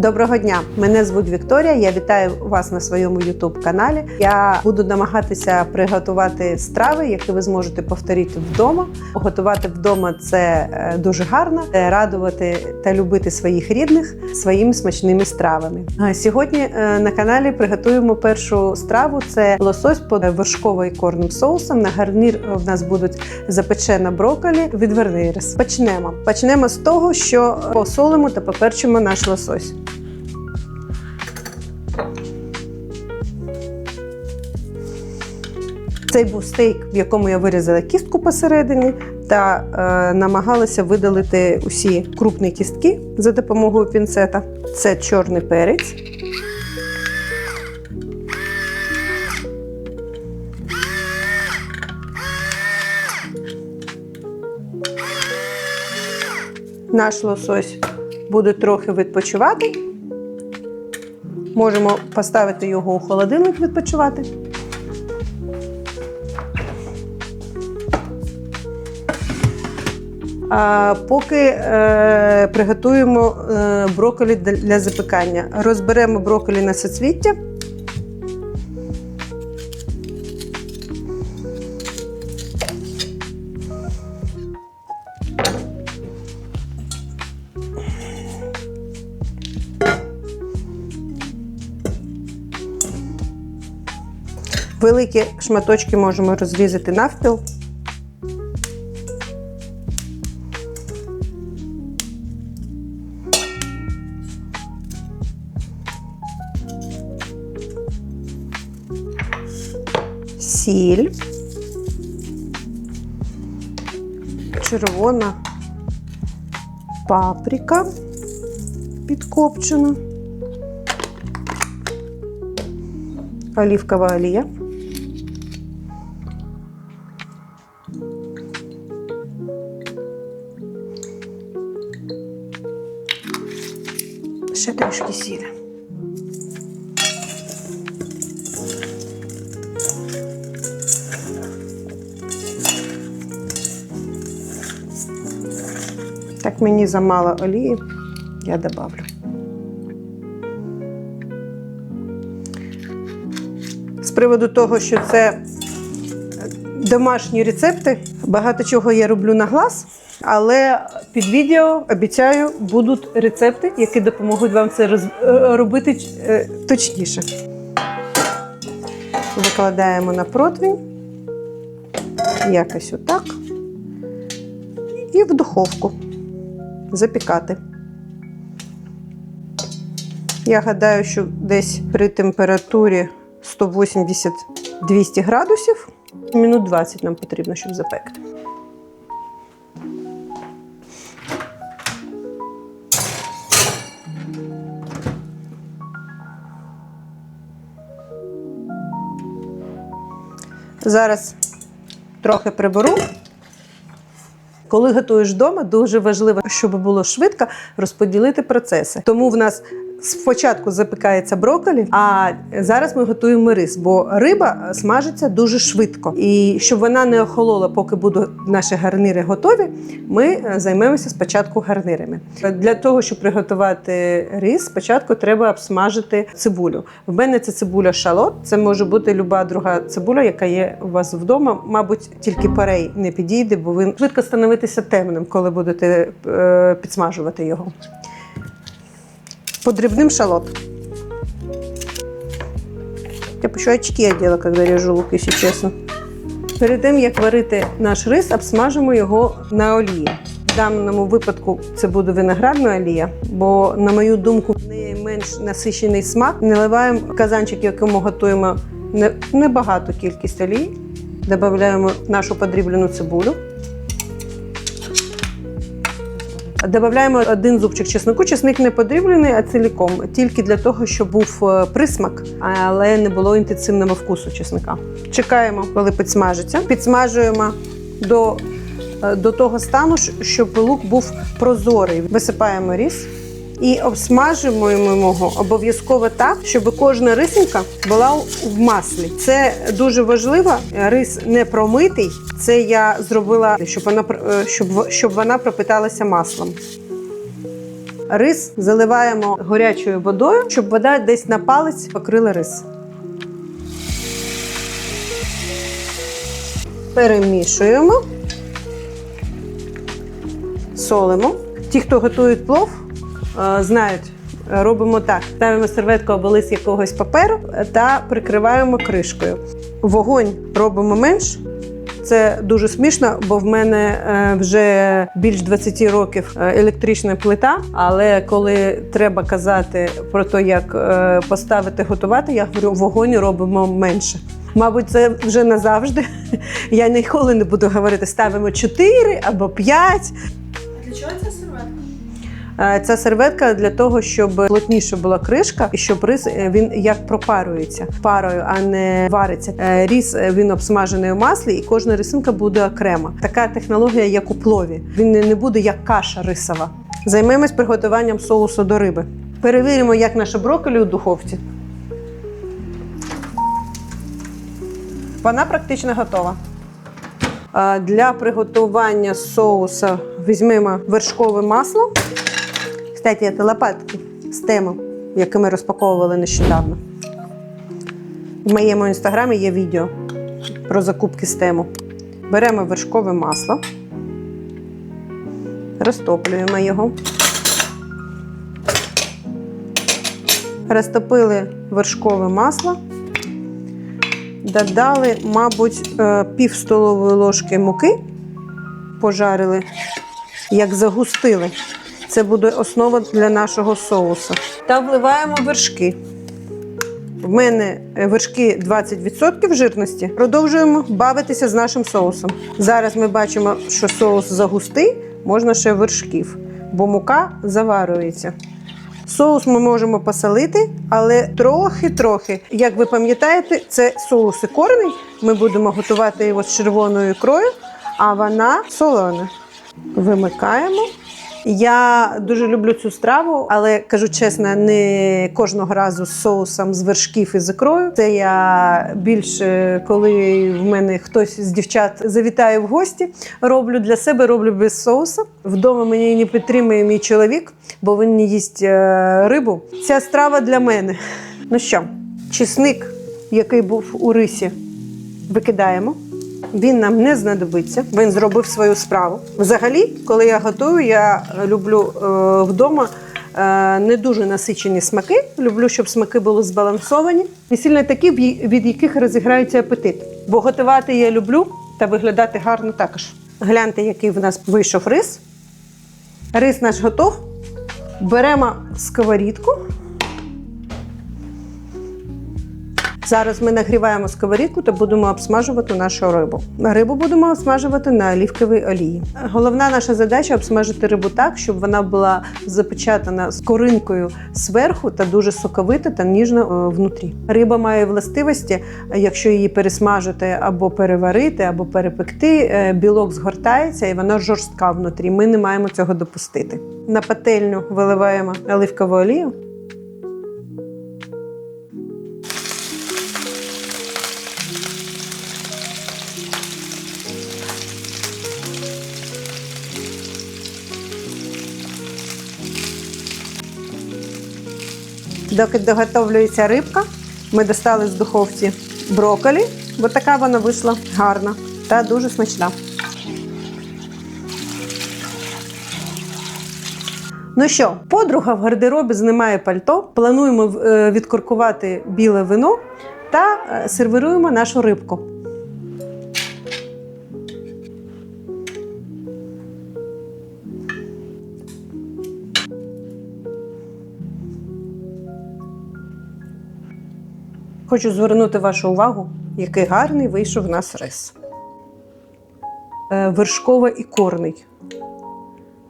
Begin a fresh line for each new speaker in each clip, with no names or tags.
Доброго дня! Мене звуть Вікторія. Я вітаю вас на своєму youtube каналі. Я буду намагатися приготувати страви, які ви зможете повторити вдома. Готувати вдома це е, дуже гарно, радувати та любити своїх рідних своїми смачними стравами. Сьогодні е, на каналі приготуємо першу страву: це лосось під вершково ікорним соусом. На гарнір в нас будуть запечена брокколі, відварний рис. Почнемо. Почнемо з того, що посолимо та поперчимо наш лосось. Цей був стейк, в якому я вирізала кістку посередині та е, намагалася видалити усі крупні кістки за допомогою пінцета. Це чорний перець. Наш лосось буде трохи відпочивати. Можемо поставити його у холодильник відпочивати. Поки е, приготуємо е, брокколі для- для запікання. Розберемо брокколі на соцвіття. Великі шматочки можемо розрізати навпіл. Сіль, червона паприка підкопчена, олівкова олія. Ще трішки сілі. Так мені замало олії, я добавлю. З приводу того, що це домашні рецепти, багато чого я роблю на глаз, але під відео обіцяю будуть рецепти, які допоможуть вам це роз- е, робити е, точніше. Викладаємо на противень, якось отак, і в духовку запікати. Я гадаю, що десь при температурі 180-200 градусів мінут 20 нам потрібно, щоб запекти. Зараз трохи приберу. Коли готуєш вдома, дуже важливо, щоб було швидко розподілити процеси. Тому в нас спочатку запікається брокколі, а зараз ми готуємо рис, бо риба смажиться дуже швидко. І щоб вона не охолола, поки будуть наші гарнири готові, ми е, займемося спочатку гарнирами. Для того, щоб приготувати рис, спочатку треба обсмажити цибулю. В мене це цибуля шалот, це може бути люба друга цибуля, яка є у вас вдома. Мабуть, тільки парей не підійде, бо він швидко становитися темним, коли будете е, підсмажувати його. Подрібним шалот. Я еще очки одела, когда режу лук, якщо чесно. Перед тим, як варити наш рис, обсмажимо його на олії. В даному випадку це буде виноградна олія, бо, на мою думку, найменш насичений смак. Наливаємо казанчик, якому готуємо не- небагату кількість олії. Додаємо нашу подріблену цибулю. Додаємо один зубчик чеснику. Чесник не подивлений, а ціліком, тільки для того, щоб був е, присмак, але не було інтенсивного вкусу чесника. Чекаємо, коли підсмажиться. Підсмажуємо до, е, до того стану, щоб лук був прозорий. Висипаємо рис і обсмажуємо його обов'язково так, щоб кожна рисинка була в маслі. Це дуже важливо. Рис не промитий. Це я зробила, щоб вона е, щоб, щоб вона пропиталася маслом. Рис заливаємо гарячою водою, щоб вода десь на палець покрила рис. Перемішуємо, солимо. Ті, хто готують плов, знають, е, робимо так: ставимо серветку або лист якогось паперу та прикриваємо кришкою. Вогонь робимо менш. Це дуже смішно, бо в мене е, вже більш 20 років е, електрична плита. Але коли треба казати про те, як поставити готувати, я говорю, вогонь робимо менше. Мабуть, це вже назавжди. Я ніколи не буду говорити, ставимо 4 або 5.
А Для чого ця серветка?
Е, Ця серветка для того, щоб плотніше була кришка, і щоб рис е, він як пропарюється парою, а не вариться. Е, Ріс е, він обсмажений у маслі, і кожна рисинка буде окремо. Така технологія, як у плові. Він не буде як каша рисова. Займемось приготуванням соусу до риби. Перевіримо, як наше брокколі у духовці. Вона практично готова. Для приготування соуса візьмемо вершкове масло. Кстати, це лопатки з тему, які ми розпаковували нещодавно. В моєму інстаграмі є відео про закупки з тему. Беремо вершкове масло, розтоплюємо його. Розтопили вершкове масло, додали, мабуть, е, пів столової ложки муки, пожарили, як загустили. Це буде основа для нашого соусу. Та вливаємо вершки. В мене е, вершки 20% жирності. Продовжуємо бавитися з нашим соусом. Зараз ми бачимо, що соус загустий, можна ще вершків, бо мука заварюється. Соус ми можемо посолити, але трохи-трохи. Як ви пам'ятаєте, це соус ікорний. Ми будемо готувати його з червоною ікрою, а вона солона. Вимикаємо. Я дуже люблю цю страву, але кажу чесно, не кожного разу з соусом з вершків і з ікрою. Це я більше, коли в мене хтось з дівчат завітає в гості, роблю для себе, роблю без соуса. Вдома мені не підтримує мій чоловік, бо він не їсть е, рибу. Ця страва для мене. Ну що, чесник, який був у рисі, викидаємо. Він нам не знадобиться. Він зробив свою справу. Взагалі, коли я готую, я люблю е, вдома е, не дуже насичені смаки. Люблю, щоб смаки були збалансовані. І сильно такі, від яких розіграється апетит. Бо готувати я люблю та виглядати гарно також. Гляньте, який в нас вийшов рис. Рис наш готов. Беремо сковорідку. Зараз ми нагріваємо сковорідку та будемо обсмажувати нашу рибу. Рибу будемо обсмажувати на олівковій олії. Головна наша задача обсмажити рибу так, щоб вона була запечатана з коринкою зверху та дуже соковита та ніжно е, внутрі. Риба має властивості, якщо її пересмажити або переварити, або перепекти, е, білок згортається і вона жорстка внутрі. Ми не маємо цього допустити. На пательню виливаємо оливкову олію. Доки доготовлюється рибка, ми достали з духовці брокколі, бо така вона вийшла гарна та дуже смачна. Ну що, подруга в гардеробі знімає пальто. Плануємо е, відкуркувати біле вино та е, сервіруємо нашу рибку. Хочу звернути вашу увагу, який гарний вийшов у нас рис. Е, Вершково ікорний.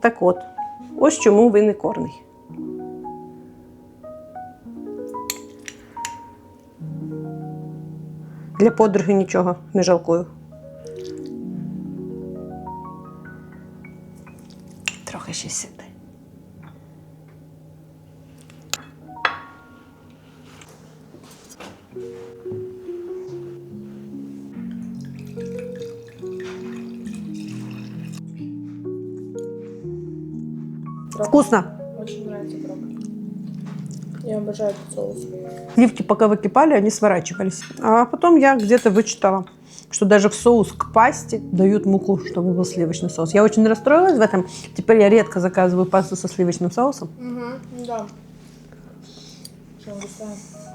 Так от, ось чому він ікорний. Для подруги нічого не жалкую. Трохи ще сюди. Вкусно.
Очень нравится. Я обожаю этот соус.
Сливки пока выкипали, они сворачивались. А потом я где-то вычитала, что даже в соус к пасте дают муку, чтобы был сливочный соус. Я очень расстроилась в этом. Теперь я редко заказываю пасту со сливочным соусом.
Угу, да. Доставим?